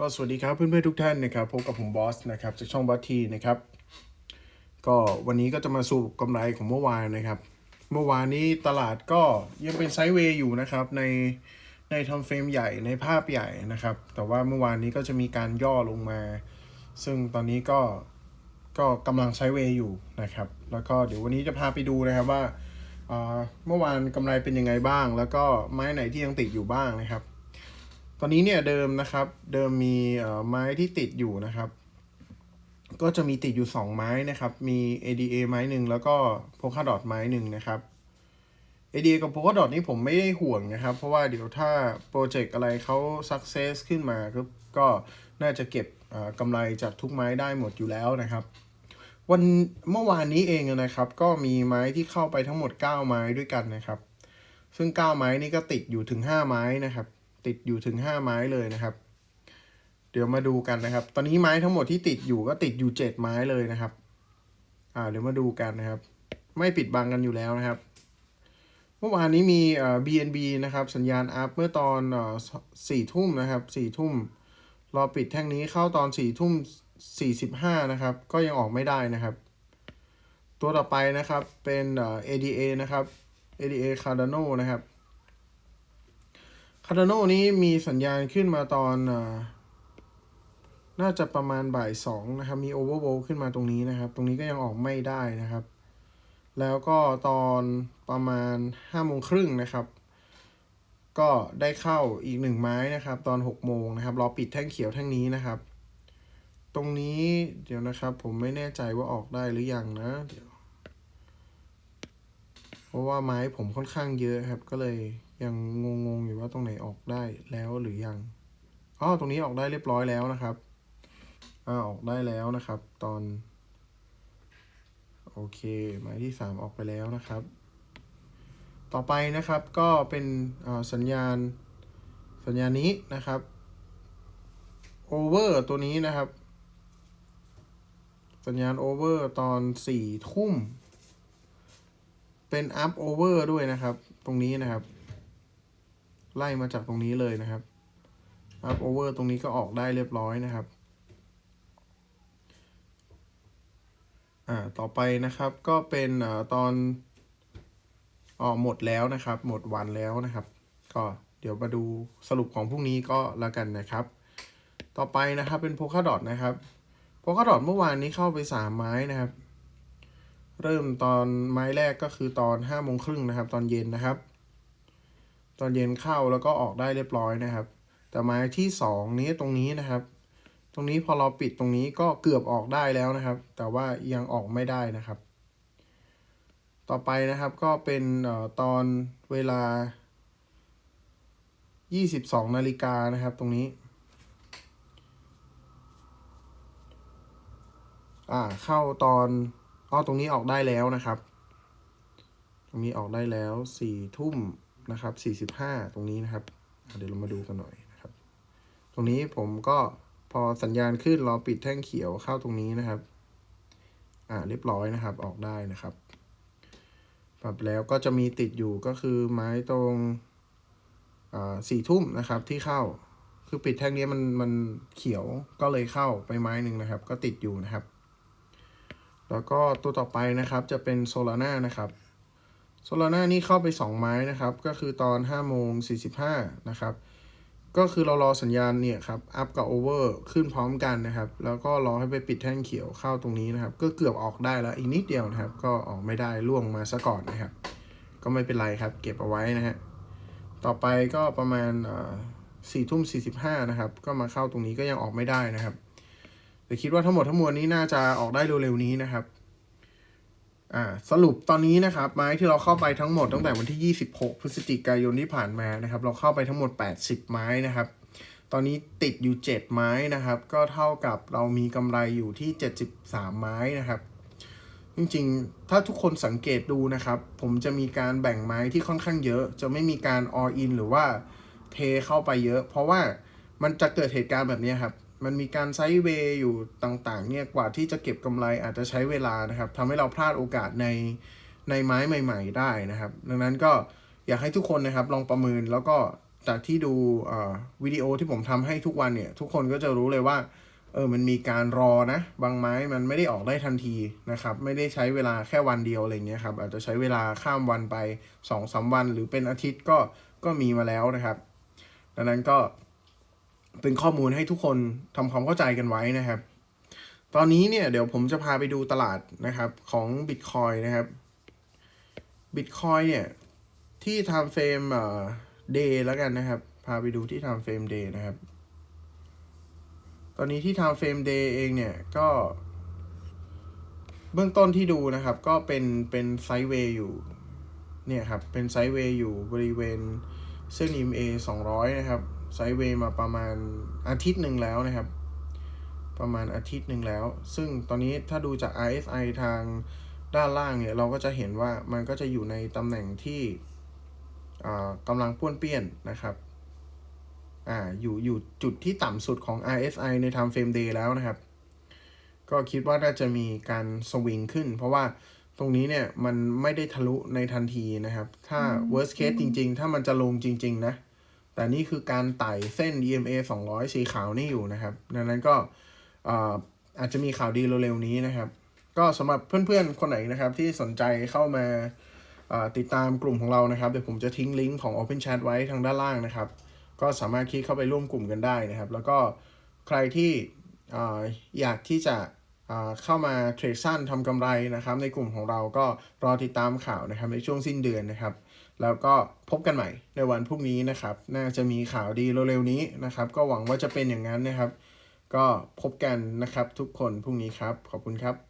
ก็สวัสดีครับเพื่อนๆทุกท่านนะครับพบกับผมบอสนะครับจากช่องบอสทีนะครับ ก็วันนี้ก็จะมาสรุปกำไรของเมื่อวานนะครับ เมื่อวานนี้ตลาดก็ยังเป็นไซด์เวย์อยู่นะครับในในทำเฟรมใหญ่ในภาพใหญ่นะครับ แต่ว่าเมื่อวานนี้ก็จะมีการย่อลงมา ซึ่งตอนนี้ก็ก็กำลังไซด์เวย์อยู่นะครับ แล้วก็เดี๋ยววันนี้จะพาไปดูนะครับว่าอ่าเมื่อวานกำไรเป็นยังไงบ้าง แล้วก็ไม้ไหนที่ยังติดอยู่บ้างนะครับ ตอนนี้เนี่ยเดิมนะครับ เดิมมีไม้ที่ติดอยู่นะครับ ก็จะมีติดอยู่ 2 ไม้นะครับ มี ADA ไม้หนึ่งแล้วก็ Polka Dot ไม้หนึ่งนะครับ ADA กับ Polka Dot นี่ผมไม่ได้ห่วงนะครับ เพราะว่าเดี๋ยวถ้าโปรเจกต์อะไรเขา success ขึ้นมาก็ก็น่าจะเก็บกำไรจากทุกไม้ได้หมดอยู่แล้วนะครับ วันเมื่อวานนี้เองนะครับ ก็มีไม้ที่เข้าไปทั้งหมด 9 ไม้ด้วยกันนะครับ ซึ่ง 9 ไม้นี่ก็ติดอยู่ถึง 5 ไม้นะครับ ติดอยู่ถึง 5 ไม้เลยนะครับ เดี๋ยวมาดูกันนะครับ ตอนนี้ไม้ทั้งหมดที่ติดอยู่ก็ติดอยู่ 7 ไม้เลยนะครับ อ่าเดี๋ยวมาดูกันนะครับ ไม่ปิดบังกันอยู่แล้วนะครับ เมื่อวานนี้มีเอ่อ BNB นะครับ สัญญาณอัพเมื่อตอนเอ่อสี่ทุ่มนะครับสี่ทุ่มรอปิดแท่งนี้เข้าตอนสี่ทุ่มสี่สิบห้านะครับ ก็ยังออกไม่ได้นะครับ ตัวต่อไปนะครับเป็นเอ่อ ADA นะครับ ADA Cardano นะครับ คาร์โนนี้มีสัญญาณขึ้นมาตอนน่าจะประมาณบ่ายสองนะครับ มีโอเวอร์โวขึ้นมาตรงนี้นะครับ ตรงนี้ก็ยังออกไม่ได้นะครับ แล้วก็ตอนประมาณห้าโมงครึ่งนะครับ ก็ได้เข้าอีกหนึ่งไม้นะครับ ตอนหกโมงนะครับรอปิดแท่งเขียวแท่งนี้นะครับ ตรงนี้เดี๋ยวนะครับ ผมไม่แน่ใจว่าออกได้หรือยังนะเดี๋ยว เพราะว่าไม้ผมค่อนข้างเยอะครับก็เลย ยังงงๆอยู่ว่าตรงไหนออกได้แล้วหรือยังอ๋อตรงนี้ออกได้เรียบร้อยแล้วนะครับอ่าออกได้แล้วนะครับ ตอน โอเคไม้ที่สามออกไปแล้วนะครับ ต่อไปนะครับก็เป็นสัญญาณสัญญาณนี้นะครับโอเวอร์ตัวนี้นะครับ สัญญาณโอเวอร์ตอนสี่ทุ่ม เป็น up over ด้วยนะครับ ตรงนี้นะครับ ไล่มาจากตรงนี้เลยนะครับ up over ตรงนี้ก็ออกได้เรียบร้อยนะครับอ่าต่อไปนะครับก็เป็นอ่าตอนอ๋อหมดแล้วนะครับ หมดวันแล้วนะครับ ก็เดี๋ยวมาดูสรุปของพรุ่งนี้ก็แล้วกันนะครับ ต่อไปนะครับเป็นโพคาดอทนะครับโพคาดอทเมื่อวานนี้เข้าไปสามไม้นะครับ เริ่มตอนไม้แรกก็คือตอนห้าโมงครึ่งนะครับ ตอนเย็นนะครับ ตอนเย็นเข้าแล้วก็ออกได้เรียบร้อยนะครับ แต่ไม้ที่สองนี้ตรงนี้นะครับ ตรงนี้พอเราปิดตรงนี้ก็เกือบออกได้แล้วนะครับ แต่ว่ายังออกไม่ได้นะครับ ต่อไปนะครับก็เป็นออตอนเวลา 22 นาฬิกานะครับตรงนี้อ่าเข้าตอนอ๋อตรงนี้ออกได้แล้วนะครับ ตรงนี้ออกได้แล้วสี่ทุ่ม นะครับสี่สิบห้าตรงนี้นะครับ เดี๋ยวเรามาดูกันหน่อยนะครับ ตรงนี้ผมก็พอสัญญาณขึ้นรอปิดแท่งเขียวเข้าตรงนี้นะครับ อ่าเรียบร้อยนะครับออกได้นะครับ ปรับแล้วก็จะมีติดอยู่ก็คือไม้ตรงอ่าสี่ทุ่มนะครับที่เข้าคือปิดแท่งนี้มันมันเขียวก็เลยเข้าไปไม้หนึ่งนะครับ ก็ติดอยู่นะครับ แล้วก็ตัวต่อไปนะครับจะเป็นโซลาร่านะครับ โซลาร่านี่เข้าไป 2 ไม้นะครับ ก็คือตอน5โมง45 นะครับ ก็คือเรารอสัญญาณเนี่ยครับ อัพกับโอเวอร์ขึ้นพร้อมกันนะครับ แล้วก็รอให้ไปปิดแท่งเขียวเข้าตรงนี้นะครับ ก็เกือบออกได้แล้วอีกนิดเดียวนะครับ ก็ออกไม่ได้ล่วงมาซะก่อนนะครับ ก็ไม่เป็นไรครับ เก็บเอาไว้นะฮะ ต่อไปก็ประมาณสี่ทุ่มสี่สิบห้านะครับ ก็มาเข้าตรงนี้ก็ยังออกไม่ได้นะครับ แต่คิดว่าทั้งหมดทั้งมวลนี้น่าจะออกได้เร็วๆนี้นะครับ อ่าสรุปตอนนี้นะครับไม้ที่เราเข้าไปทั้งหมดตั้งแต่วันที่ 26 พฤศจิกายนที่ผ่านมานะครับ เราเข้าไปทั้งหมด 80 ไม้นะครับ ตอนนี้ติดอยู่ 7 ไม้นะครับ ก็เท่ากับเรามีกำไรอยู่ที่ 73 ไม้นะครับจริงๆ ถ้าทุกคนสังเกตดูนะครับ ผมจะมีการแบ่งไม้ที่ค่อนข้างเยอะ จะไม่มีการ all in หรือว่าเทเข้าไปเยอะ เพราะว่ามันจะเกิดเหตุการณ์แบบนี้ครับ มันมีการไซด์เวย์อยู่ต่างๆเนี่ยกว่าที่จะเก็บกำไรอาจจะใช้เวลานะครับทำให้เราพลาดโอกาสในในไม้ใหม่ ๆ ได้นะครับ ดังนั้นก็อยากให้ทุกคนนะครับลองประเมินแล้วก็จากที่ดูเอ่อวิดีโอที่ผมทำให้ทุกวันเนี่ย ทุกคนก็จะรู้เลยว่าเออมันมีการรอนะ บางไม้มันไม่ได้ออกได้ทันทีนะครับ ไม่ได้ใช้เวลาแค่วันเดียวอะไรเงี้ยครับอาจจะใช้เวลาข้ามวันไป2อสาวัน หรือเป็นอาทิตย์ก็ก็มีมาแล้วนะครับ ดังนั้นก็ เป็นข้อมูลให้ทุกคนทำความเข้าใจกันไว้นะครับ ตอนนี้เนี่ยเดี๋ยวผมจะพาไปดูตลาดนะครับของ Bitcoin นะครับ Bitcoin เนี่ยที่ time frame เอ่อ day แล้วกันนะครับ พาไปดูที่ time frame day นะครับ ตอนนี้ที่ time frame day เองเนี่ยก็ เบื้องต้นที่ดูนะครับ ก็เป็นเป็นไซด์เวย์อยู่เนี่ยครับ เป็นไซด์เวย์อยู่บริเวณเส้น EMA 200 นะครับ ไซด์เวย์มาประมาณอาทิตย์หนึ่งแล้วนะครับ ประมาณอาทิตย์หนึ่งแล้ว ซึ่งตอนนี้ถ้าดูจาก RSI ทางด้านล่างเนี่ย เราก็จะเห็นว่ามันก็จะอยู่ในตำแหน่งที่กำลังป้วนเปี้ยนนะครับอ่าอยู่อยู่จุดที่ต่ำสุดของ RSI ใน time frame day แล้วนะครับ ก็คิดว่าน่าจะมีการสวิงขึ้น เพราะว่าตรงนี้เนี่ยมันไม่ได้ทะลุในทันทีนะครับ ถ้า worst case จริง ๆ ถ้ามันจะลงจริง ๆ นะ แต่นี่คือการไต่เส้น EMA 200 สีขาวนี่อยู่นะครับ ดังนั้นก็อาอาจจะมีข่าวดีเร็วๆนี้นะครับ ก็สำหรับเพื่อนๆ คนไหนนะครับที่สนใจเข้ามาาติดตามกลุ่มของเรานะครับ เดี๋ยวผมจะทิ้งลิงก์ของ Open Chat ไว้ทางด้านล่างนะครับ ก็สามารถคลิกเข้าไปร่วมกลุ่มกันได้นะครับ แล้วก็ใครที่อ่อยากที่จะ เข้ามาเทรดสั้นทำกำไรนะครับ ในกลุ่มของเราก็รอติดตามข่าวนะครับในช่วงสิ้นเดือนนะครับ แล้วก็พบกันใหม่ในวันพรุ่งนี้นะครับ น่าจะมีข่าวดีเร็วๆนี้นะครับ ก็หวังว่าจะเป็นอย่างนั้นนะครับ ก็พบกันนะครับทุกคนพรุ่งนี้ครับ ขอบคุณครับ